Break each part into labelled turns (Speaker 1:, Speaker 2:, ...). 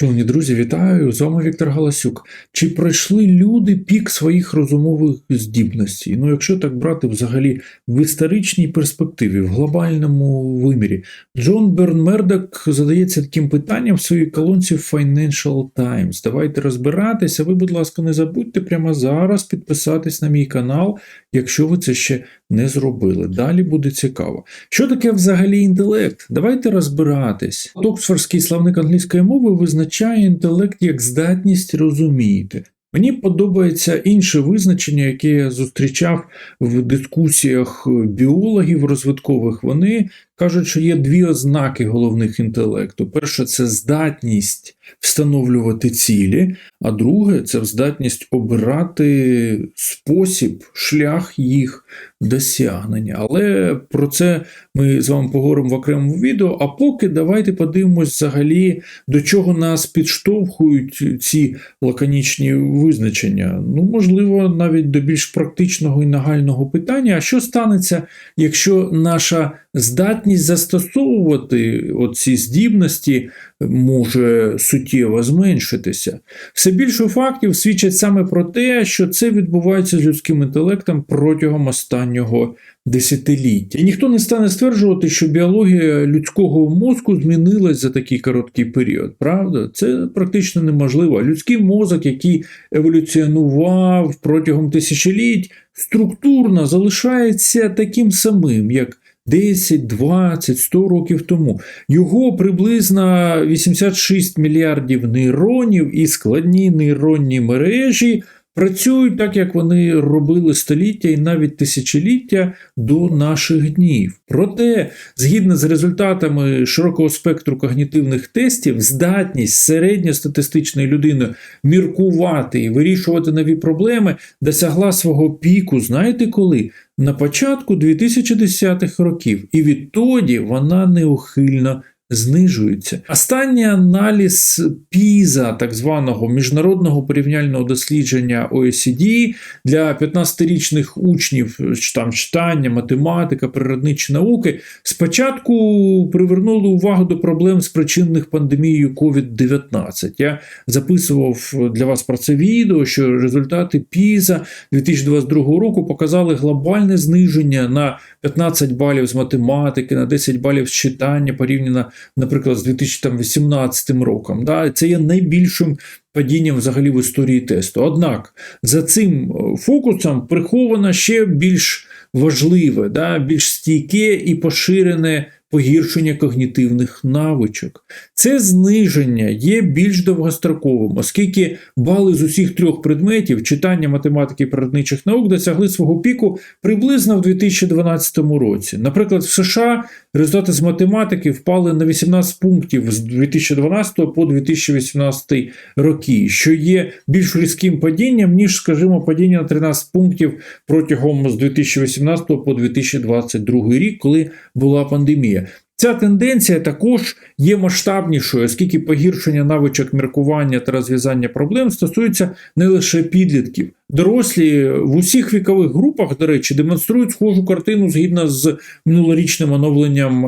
Speaker 1: Шановні друзі, вітаю! З вами Віктор Галасюк. Чи пройшли люди пік своїх розумових здібностей? Ну, якщо так брати взагалі в історичній перспективі, в глобальному вимірі, Джон Берн Мердок задається таким питанням в своїй колонці Financial Times. Давайте розбиратися. Ви, будь ласка, не забудьте прямо зараз підписатись на мій канал, якщо ви це ще не зробили. Далі буде цікаво. Що таке взагалі інтелект? Давайте розбиратись. Оксфордський славник англійської мови визначає інтелект як здатність розуміти. Мені подобається інше визначення, яке я зустрічав в дискусіях біологів розвиткових. Вони кажуть, що є дві ознаки головних інтелекту. Перше це здатність встановлювати цілі, а друге це здатність обирати спосіб, шлях їх досягнення. Але про це ми з вами поговоримо в окремому відео. А поки давайте подивимось взагалі, до чого нас підштовхують ці лаконічні визначення. Ну, можливо, навіть до більш практичного і нагального питання: а що станеться, якщо наша здатність застосовувати оці здібності може суттєво зменшитися? Все більше фактів свідчать саме про те, що це відбувається з людським інтелектом протягом останнього десятиліття. І ніхто не стане стверджувати, що біологія людського мозку змінилась за такий короткий період. Правда, це практично неможливо. Людський мозок, який еволюціонував протягом тисячоліть, структурно залишається таким самим, як 10, 20, 100 років тому. Його приблизно 86 мільярдів нейронів і складні нейронні мережі працюють так, як вони робили століття і навіть тисячоліття до наших днів. Проте, згідно з результатами широкого спектру когнітивних тестів, здатність середньостатистичної людини міркувати і вирішувати нові проблеми досягла свого піку, знаєте коли? На початку 2010-х років, і відтоді вона неухильно знижується. Останній аналіз ПІЗа, так званого міжнародного порівняльного дослідження OECD для 15-річних учнів там читання, математика, природничі науки, спочатку привернули увагу до проблем, спричинених пандемією COVID-19. Я записував для вас про це відео, що результати ПІЗа 2022 року показали глобальне зниження на 15 балів з математики, на 10 балів з читання порівняно наприклад, з 2018 роком. Да? Це є найбільшим падінням взагалі в історії тесту. Однак за цим фокусом приховано ще більш важливе, да? більш стійке і поширене. Погіршення когнітивних навичок. Це зниження є більш довгостроковим, оскільки бали з усіх трьох предметів читання математики і природничих наук досягли свого піку приблизно в 2012 році. Наприклад, в США результати з математики впали на 18 пунктів з 2012 по 2018 роки, що є більш різким падінням, ніж, скажімо, падіння на 13 пунктів протягом з 2018 по 2022 рік, коли була пандемія. Ця тенденція також є масштабнішою, оскільки погіршення навичок міркування та розв'язання проблем стосується не лише підлітків. Дорослі в усіх вікових групах, до речі, демонструють схожу картину згідно з минулорічним оновленням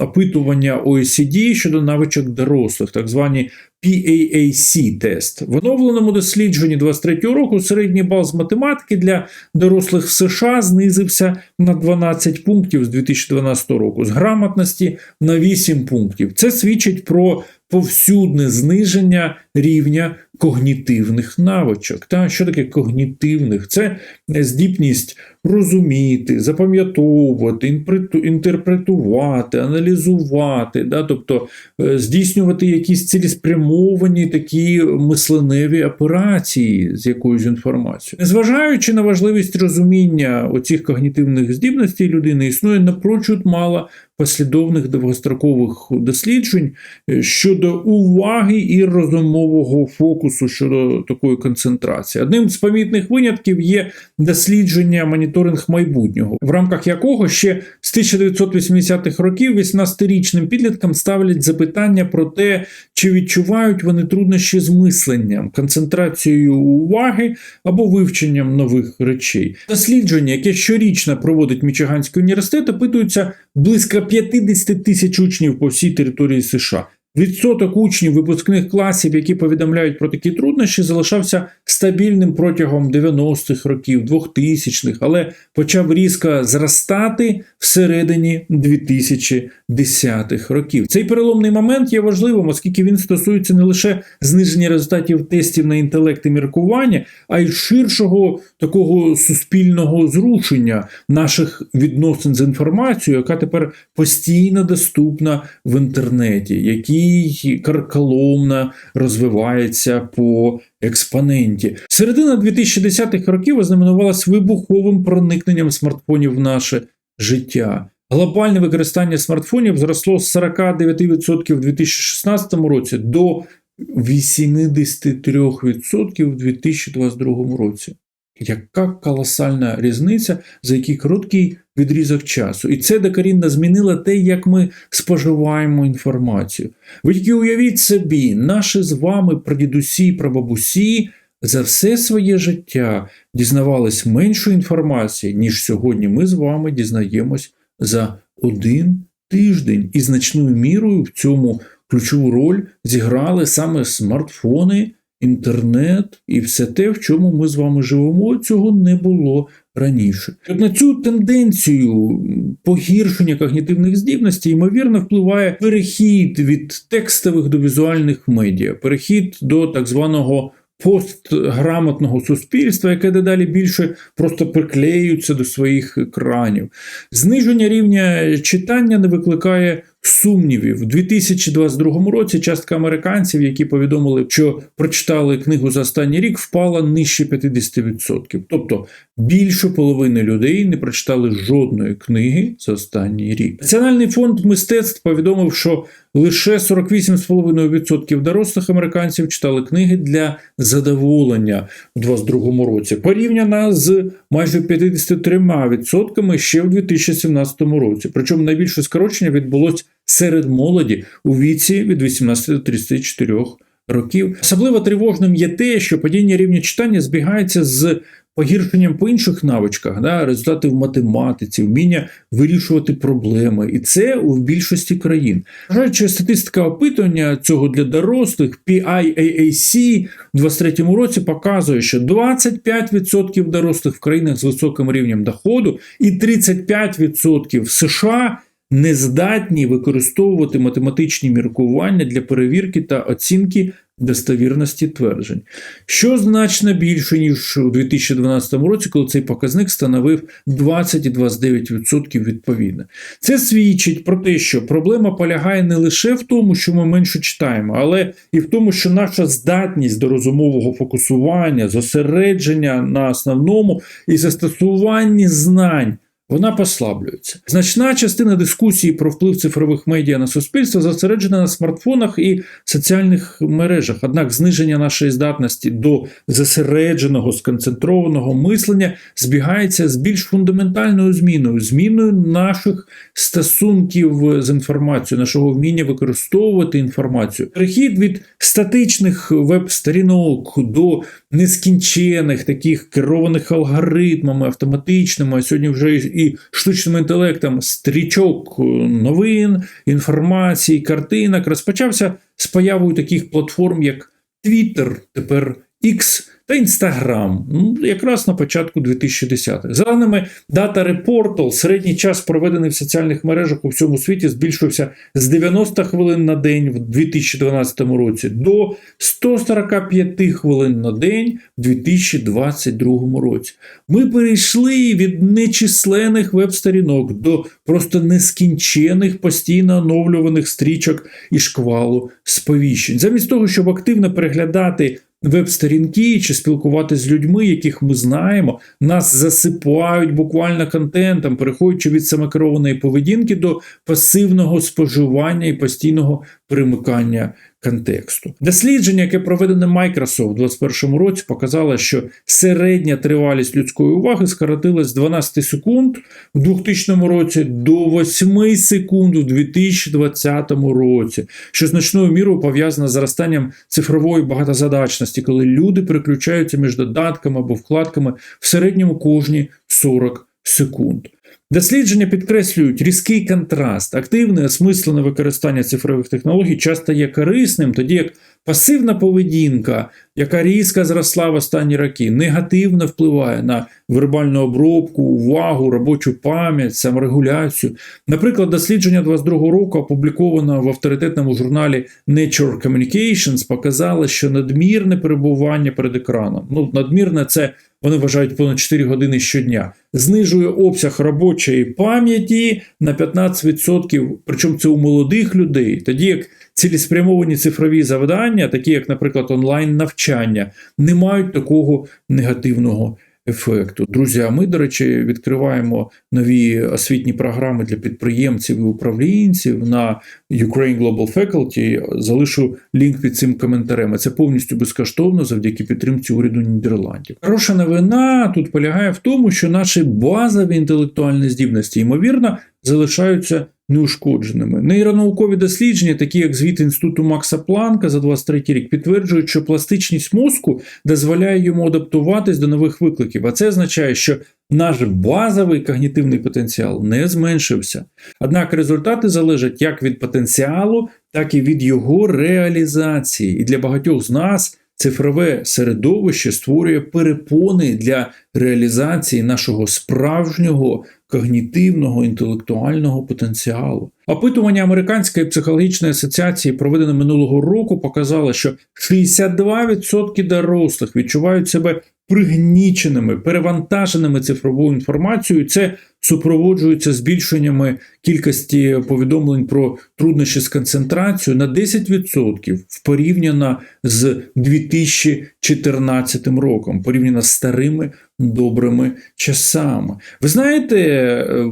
Speaker 1: опитування OECD щодо навичок дорослих, так звані PAAC-тест. В оновленому дослідженні 23 року середній бал з математики для дорослих в США знизився на 12 пунктів з 2012 року, з грамотності на 8 пунктів. Це свідчить про повсюдне зниження рівня когнітивних навичок. Та що таке когнітивних? Це здібність розуміти, запам'ятовувати, інтерпретувати, аналізувати, да? тобто здійснювати якісь цілеспрямовані такі мисленеві операції з якоюсь інформацією. Незважаючи на важливість розуміння оцих когнітивних здібностей людини, існує напрочуд мало послідовних довгострокових досліджень щодо уваги і розумового фокусу щодо такої концентрації. Одним з помітних винятків є дослідження моніторинг майбутнього, в рамках якого ще з 1980-х років 18-річним підліткам ставлять запитання про те, чи відчувають вони труднощі з мисленням, концентрацією уваги або вивченням нових речей. Дослідження, яке щорічно проводить Мічиганський університет, опитуються близько 50 тисяч учнів по всій території США. Відсоток учнів випускних класів, які повідомляють про такі труднощі, залишався стабільним протягом 90-х років, 2000-х, але почав різко зростати всередині 2010-х років. Цей переломний момент є важливим, оскільки він стосується не лише зниження результатів тестів на інтелект і міркування, а й ширшого такого суспільного зрушення наших відносин з інформацією, яка тепер постійно доступна в інтернеті, який карколомно розвивається по експоненті. Середина 2010-х років ознаменувалась вибуховим проникненням смартфонів в наше життя. Глобальне використання смартфонів зросло з 49% в 2016 році до 83% в 2022 році. Яка колосальна різниця за який короткий відрізок часу. І це докорінно змінило те, як ми споживаємо інформацію. Ви тільки уявіть собі, наші з вами прадідусі, прабабусі за все своє життя дізнавались меншу інформації, ніж сьогодні ми з вами дізнаємось за один тиждень. І значною мірою в цьому ключову роль зіграли саме смартфони інтернет і все те, в чому ми з вами живемо, цього не було раніше. От на цю тенденцію погіршення когнітивних здібностей, ймовірно, впливає перехід від текстових до візуальних медіа, перехід до так званого. Постграмотного суспільства, яке дедалі більше просто приклеюється до своїх екранів. Зниження рівня читання не викликає сумнівів. У 2022 році частка американців, які повідомили, що прочитали книгу за останній рік, впала нижче 50%. Тобто більше половини людей не прочитали жодної книги за останній рік. Національний фонд мистецтв повідомив, що лише 48,5% дорослих американців читали книги для задоволення у 2022 році, порівняно з майже 53% ще в 2017 році. Причому найбільше скорочення відбулось серед молоді у віці від 18 до 34 років. Особливо тривожним є те, що падіння рівня читання збігається з погіршенням по інших навичках, да, результати в математиці, вміння вирішувати проблеми. І це у більшості країн. Вважаючи статистика опитування цього для дорослих, PIAAC у 2023 році показує, що 25% дорослих в країнах з високим рівнем доходу і 35% в США не здатні використовувати математичні міркування для перевірки та оцінки достовірності тверджень, що значно більше, ніж у 2012 році, коли цей показник становив 20 і 29% відповідно. Це свідчить про те, що проблема полягає не лише в тому, що ми менше читаємо, але і в тому, що наша здатність до розумового фокусування, зосередження на основному і застосування знань вона послаблюється. Значна частина дискусії про вплив цифрових медіа на суспільство зосереджена на смартфонах і соціальних мережах. Однак зниження нашої здатності до зосередженого сконцентрованого мислення збігається з більш фундаментальною зміною, зміною наших стосунків з інформацією, нашого вміння використовувати інформацію. Перехід від статичних веб-сторінок до нескінчених таких керованих алгоритмами, автоматичними, а сьогодні вже і штучним інтелектом стрічок новин, інформації, картинок розпочався з появою таких платформ, як Twitter, тепер X та Інстаграм, ну, якраз на початку 2010-х. За даними Data Reportal, середній час, проведений в соціальних мережах у всьому світі, збільшився з 90 хвилин на день в 2012 році до 145 хвилин на день в 2022 році. Ми перейшли від нечисленних веб-сторінок до просто нескінчених постійно оновлюваних стрічок і шквалу сповіщень. Замість того, щоб активно переглядати веб-сторінки чи спілкуватися з людьми, яких ми знаємо, нас засипають буквально контентом, переходячи від самокерованої поведінки до пасивного споживання і постійного примикання контексту. Дослідження, яке проведене Microsoft у 2021 році, показало, що середня тривалість людської уваги скоротилась з 12 секунд у 2000 році до 8 секунд у 2020 році, що значною мірою пов'язано з зростанням цифрової багатозадачності, коли люди переключаються між додатками або вкладками в середньому кожні 40 секунд. Дослідження підкреслюють різкий контраст. Активне, осмислене використання цифрових технологій часто є корисним, тоді як пасивна поведінка, яка різко зросла в останні роки, негативно впливає на вербальну обробку, увагу, робочу пам'ять, саморегуляцію. Наприклад, дослідження 22 року, опубліковане в авторитетному журналі Nature Communications, показало, що надмірне перебування перед екраном. Ну, надмірне це вони вважають понад 4 години щодня, знижує обсяг робочої пам'яті на 15%, причому це у молодих людей, тоді як цілеспрямовані цифрові завдання, такі як, наприклад, онлайн-навчання, не мають такого негативного ефекту. Друзі, а ми, до речі, відкриваємо нові освітні програми для підприємців і управлінців на Ukraine Global Faculty. Залишу лінк під цим коментарем. Це повністю безкоштовно завдяки підтримці уряду Нідерландів. Хороша новина тут полягає в тому, що наші базові інтелектуальні здібності, ймовірно, залишаються неушкодженими. Нейронаукові дослідження, такі як звіт інституту Макса Планка за 23 рік, підтверджують, що пластичність мозку дозволяє йому адаптуватись до нових викликів. А це означає, що наш базовий когнітивний потенціал не зменшився. Однак результати залежать як від потенціалу, так і від його реалізації. І для багатьох з нас. Цифрове середовище створює перепони для реалізації нашого справжнього когнітивного інтелектуального потенціалу. Опитування Американської психологічної асоціації, проведене минулого року, показало, що 62% дорослих відчувають себе пригніченими, перевантаженими цифровою інформацією. Це супроводжується збільшеннями кількості повідомлень про труднощі з концентрацією на 10% в порівняно з 2014 роком, порівняно з старими добрими часами. Ви знаєте, е,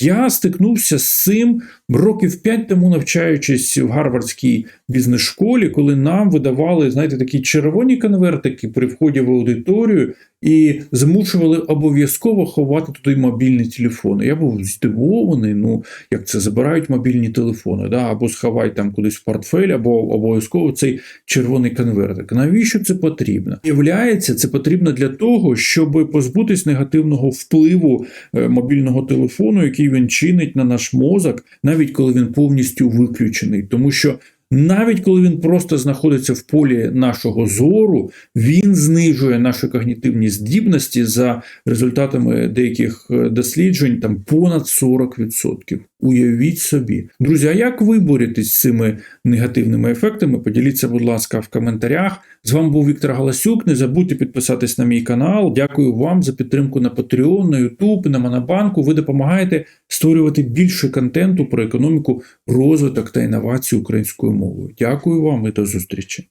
Speaker 1: я стикнувся з цим років 5 тому, навчаючись в Гарвардській бізнес-школі, коли нам видавали, знаєте, такі червоні конвертики при вході в аудиторію. І змушували обов'язково ховати туди мобільні телефони. Я був здивований, ну як це забирають мобільні телефони, да? або сховай там кудись в портфель, або обов'язково цей червоний конвертик. Навіщо це потрібно? Виявляється, це потрібно для того, щоб позбутись негативного впливу е, мобільного телефону, який він чинить на наш мозок, навіть коли він повністю виключений, тому що. Навіть коли він просто знаходиться в полі нашого зору, він знижує наші когнітивні здібності за результатами деяких е, досліджень, там понад 40%. Уявіть собі. Друзі, а як ви боретесь з цими негативними ефектами? Поділіться, будь ласка, в коментарях. З вами був Віктор Галасюк. Не забудьте підписатись на мій канал. Дякую вам за підтримку на Patreon, на YouTube, на Монобанку. Ви допомагаєте створювати більше контенту про економіку, розвиток та інновації українською мовою. Дякую вам і до зустрічі.